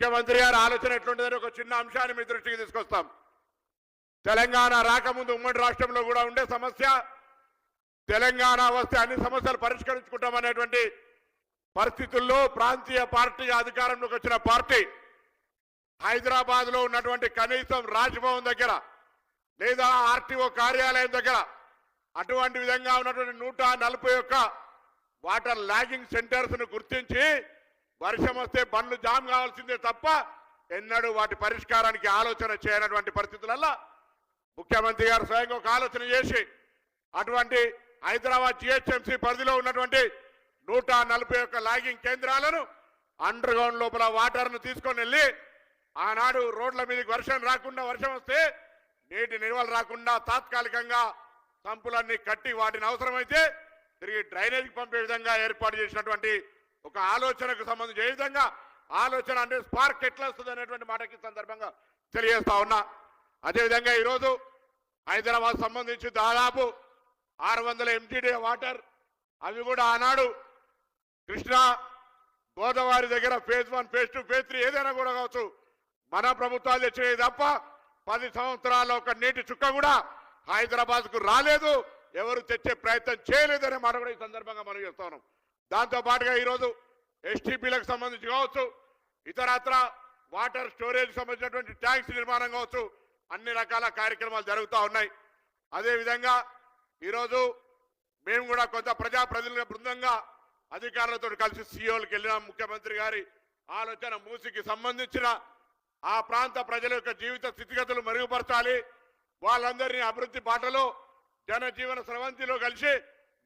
ముఖ్యమంత్రి గారి ఆలోచన ఎట్లుంటుందని ఒక చిన్న అంశాన్ని మీ దృష్టికి తీసుకొస్తాం. తెలంగాణ రాకముందు ఉమ్మడి రాష్ట్రంలో కూడా ఉండే సమస్య తెలంగాణ వస్తే అన్ని సమస్యలు పరిష్కరించుకుంటామనేటువంటి పరిస్థితుల్లో ప్రాంతీయ పార్టీగా అధికారంలోకి వచ్చిన పార్టీ హైదరాబాద్లో ఉన్నటువంటి కనీసం రాజ్భవన్ దగ్గర లేదా ఆర్టీఓ కార్యాలయం దగ్గర అటువంటి విధంగా ఉన్నటువంటి నూట నలభై ఒక్క వాటర్ లాగింగ్ సెంటర్స్ను గుర్తించి వర్షం వస్తే బండ్లు జామ్ కావాల్సిందే తప్ప ఎన్నడూ వాటి పరిష్కారానికి ఆలోచన చేయనటువంటి పరిస్థితులల్లో ముఖ్యమంత్రి గారు స్వయంగా ఒక ఆలోచన చేసి అటువంటి హైదరాబాద్ జిహెచ్ఎంసీ పరిధిలో ఉన్నటువంటి నూట నలభై ఒక్క లాగింగ్ కేంద్రాలను అండర్ గ్రౌండ్ లోపల వాటర్ను తీసుకొని వెళ్ళి ఆనాడు రోడ్ల మీదకి వర్షం రాకుండా వర్షం వస్తే నీటి నిల్వలు రాకుండా తాత్కాలికంగా సంపులన్నీ కట్టి వాటిని అవసరమైతే తిరిగి డ్రైనేజీకి పంపే విధంగా ఏర్పాటు చేసినటువంటి ఒక ఆలోచనకు సంబంధించి ఏ విధంగా ఆలోచన అంటే స్పార్క్ ఎట్లా వస్తుంది అనేటువంటి మాటకి సందర్భంగా తెలియజేస్తా ఉన్నా. అదేవిధంగా ఈరోజు హైదరాబాద్ సంబంధించి దాదాపు ఆరు వందల ఎంటీడీ వాటర్ అవి కూడా ఆనాడు కృష్ణా గోదావరి దగ్గర phase one phase two phase three ఏదైనా కూడా కావచ్చు మన ప్రభుత్వాలు తెచ్చినవి తప్ప పది సంవత్సరాల ఒక నీటి చుక్క కూడా హైదరాబాద్కు రాలేదు. ఎవరు తెచ్చే ప్రయత్నం చేయలేదనే మాట కూడా ఈ సందర్భంగా మనం చేస్తాను దాంతో పాటుగా ఈరోజు ఎస్టీపీలకు సంబంధించి కావచ్చు ఇతరత్ర వాటర్ స్టోరేజ్ సంబంధించినటువంటి ట్యాంక్స్ నిర్మాణం కావచ్చు అన్ని రకాల కార్యక్రమాలు జరుగుతూ ఉన్నాయి. అదేవిధంగా ఈరోజు మేము కూడా కొంత ప్రజా ప్రజల బృందంగా అధికారులతో కలిసి సీఓలకు వెళ్ళిన. ముఖ్యమంత్రి గారి ఆలోచన మూసికి సంబంధించిన ఆ ప్రాంత ప్రజల యొక్క జీవిత స్థితిగతులు మెరుగుపరచాలి. వాళ్ళందరినీ అభివృద్ధి బాటలో జనజీవన స్రవంతిలో కలిసి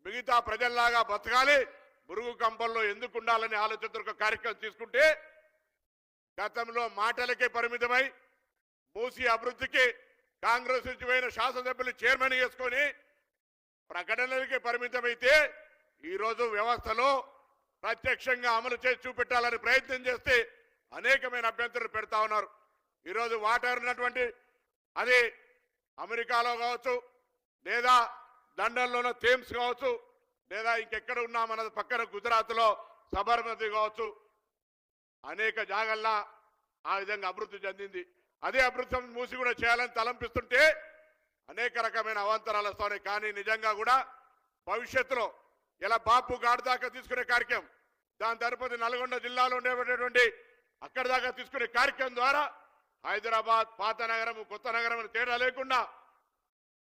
మిగతా ప్రజల్లాగా బతకాలి. మురుగు కంపంలో ఎందుకు ఉండాలనే ఆలోచనతో ఒక కార్యక్రమం తీసుకుంటే గతంలో మాటలకే పరిమితమై మూసి అభివృద్ధికి కాంగ్రెస్ నుంచి పోయిన శాసనసభ్యులు చైర్మన్ చేసుకొని ప్రకటనలకే పరిమితమైతే ఈరోజు వ్యవస్థలో ప్రత్యక్షంగా అమలు చేసి చూపెట్టాలని ప్రయత్నం చేస్తే అనేకమైన అభ్యంతరాలు పెడతా ఉన్నారు. ఈరోజు వాటర్ ఉన్నటువంటి అది అమెరికాలో కావచ్చు లేదా లండన్లోనో థేమ్స్ కావచ్చు లేదా ఇంకెక్కడ ఉన్నా మన పక్కన గుజరాత్లో సబర్మతి కావచ్చు. అనేక జాగల్లా ఆ విధంగా అభివృద్ధి చెందింది. అదే అభివృద్ధి మూసి కూడా చేయాలని తలంపిస్తుంటే అనేక రకమైన అవాంతరాలు వస్తాయి. కానీ నిజంగా కూడా భవిష్యత్తులో ఇలా బాపు గాడి దాకా తీసుకునే కార్యక్రమం దాని తరపున నల్గొండ జిల్లాలో ఉండేటటువంటి అక్కడి దాకా తీసుకునే కార్యక్రమం ద్వారా హైదరాబాద్ పాత నగరం కొత్త నగరం తేడా లేకుండా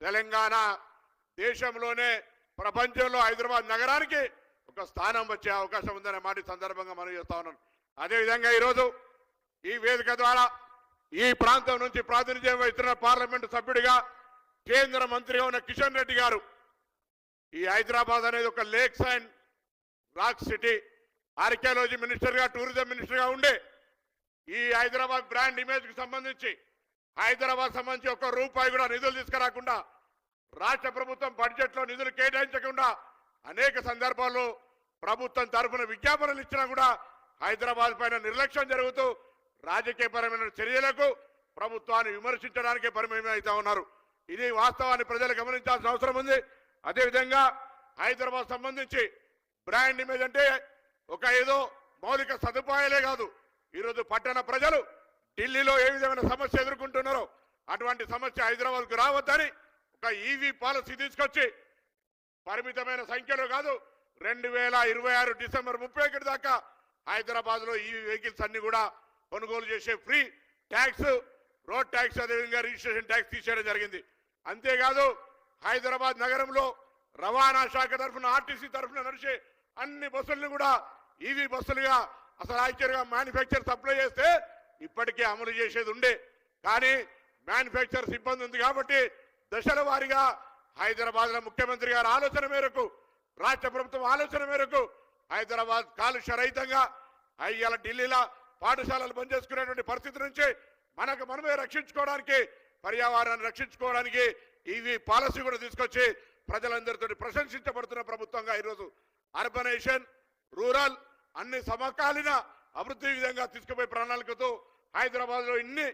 తెలంగాణ దేశంలోనే ప్రపంచంలో హైదరాబాద్ నగరానికి ఒక స్థానం వచ్చే అవకాశం ఉందనే మాట సందర్భంగా మనం చేస్తా ఉన్నాను అదేవిధంగా ఈరోజు ఈ వేదిక ద్వారా ఈ ప్రాంతం నుంచి ప్రాతినిధ్యం వహిస్తున్న పార్లమెంటు సభ్యుడిగా కేంద్ర మంత్రిగా ఉన్న కిషన్ రెడ్డి గారు ఈ హైదరాబాద్ అనేది ఒక lakes and rock city archaeology మినిస్టర్గా టూరిజం మినిస్టర్గా ఉండే ఈ హైదరాబాద్ బ్రాండ్ ఇమేజ్కి సంబంధించి హైదరాబాద్ సంబంధించి ఒక్క రూపాయి కూడా నిధులు తీసుకురాకుండా రాష్ట్ర ప్రభుత్వం బడ్జెట్లో నిధులు కేటాయించకుండా అనేక సందర్భాల్లో ప్రభుత్వం తరఫున విజ్ఞాపనలు ఇచ్చినా కూడా హైదరాబాద్ పైన నిర్లక్ష్యం జరుగుతూ రాజకీయపరమైన చర్యలకు ప్రభుత్వాన్ని విమర్శించడానికే పరిమితం ఉన్నారు. ఇది వాస్తవాన్ని ప్రజలు గమనించాల్సిన అవసరం ఉంది. అదేవిధంగా హైదరాబాద్ సంబంధించి బ్రాండ్ ఇమేజ్ అంటే ఒక ఏదో మౌలిక సదుపాయాలే కాదు. ఈరోజు పట్టణ ప్రజలు ఢిల్లీలో ఏ విధమైన సమస్య ఎదుర్కొంటున్నారో అటువంటి సమస్య హైదరాబాద్కు రావద్దని ఒక ఈవీ పాలసీ తీసుకొచ్చి పరిమితమైన సంఖ్యలో కాదు రెండు వేల ఇరవై ఆరు డిసెంబర్ ముప్పై ఒకటి దాకా హైదరాబాద్లో ఈ వెహికల్స్ అన్ని కూడా కొనుగోలు చేసే ఫ్రీ ట్యాక్స్ రోడ్ ట్యాక్స్ అదేవిధంగా రిజిస్ట్రేషన్ ట్యాక్స్ తీసేయడం జరిగింది. అంతేకాదు హైదరాబాద్ నగరంలో రవాణా శాఖ తరఫున ఆర్టీసీ తరఫున నడిచే అన్ని బస్సులను కూడా ఈవీ బస్సులుగా అసలు యాక్చువల్గా మ్యానుఫ్యాక్చర్ సప్లై చేస్తే ఇప్పటికే అమలు చేసేది ఉండే. కానీ మ్యానుఫ్యాక్చర్ సిబ్బంది ఉంది కాబట్టి దశల వారీగా హైదరాబాద్లో ముఖ్యమంత్రి గారి ఆలోచన మేరకు రాష్ట్ర ప్రభుత్వం ఆలోచన మేరకు హైదరాబాద్ కాలుష్య రహితంగా ఇవాళ ఢిల్లీలో పాఠశాలలు బంద్ చేసుకునేటువంటి పరిస్థితి నుంచి మనకు మనమే రక్షించుకోవడానికి పర్యావరణాన్ని రక్షించుకోవడానికి ఇవి పాలసీ కూడా తీసుకొచ్చి ప్రజలందరితో ప్రశంసించబడుతున్న ప్రభుత్వంగా ఈరోజు అర్బనైజేషన్ రూరల్ అన్ని సమకాలీన అభివృద్ధి విధంగా తీసుకుపోయే ప్రణాళికతో హైదరాబాద్లో ఇన్ని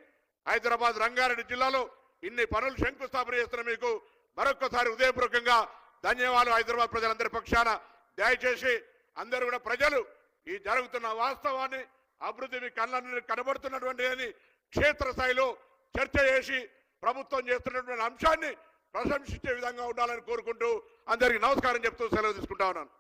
హైదరాబాద్ రంగారెడ్డి జిల్లాలో ఇన్ని పనులు శంకుస్థాపన చేస్తున్న మీకు మరొక్కసారి ఉదయపూర్వకంగా ధన్యవాదాలు హైదరాబాద్ ప్రజలందరి పక్షాన. దయచేసి అందరూ కూడా ప్రజలు ఈ జరుగుతున్న వాస్తవాన్ని అభివృద్ధి మీ కళ్ళ కనబడుతున్నటువంటి అని క్షేత్రస్థాయిలో చర్చ చేసి ప్రభుత్వం చేస్తున్నటువంటి అంశాన్ని ప్రశంసించే విధంగా ఉండాలని కోరుకుంటూ అందరికీ నమస్కారం చెప్తూ సెలవు తీసుకుంటా ఉన్నాను.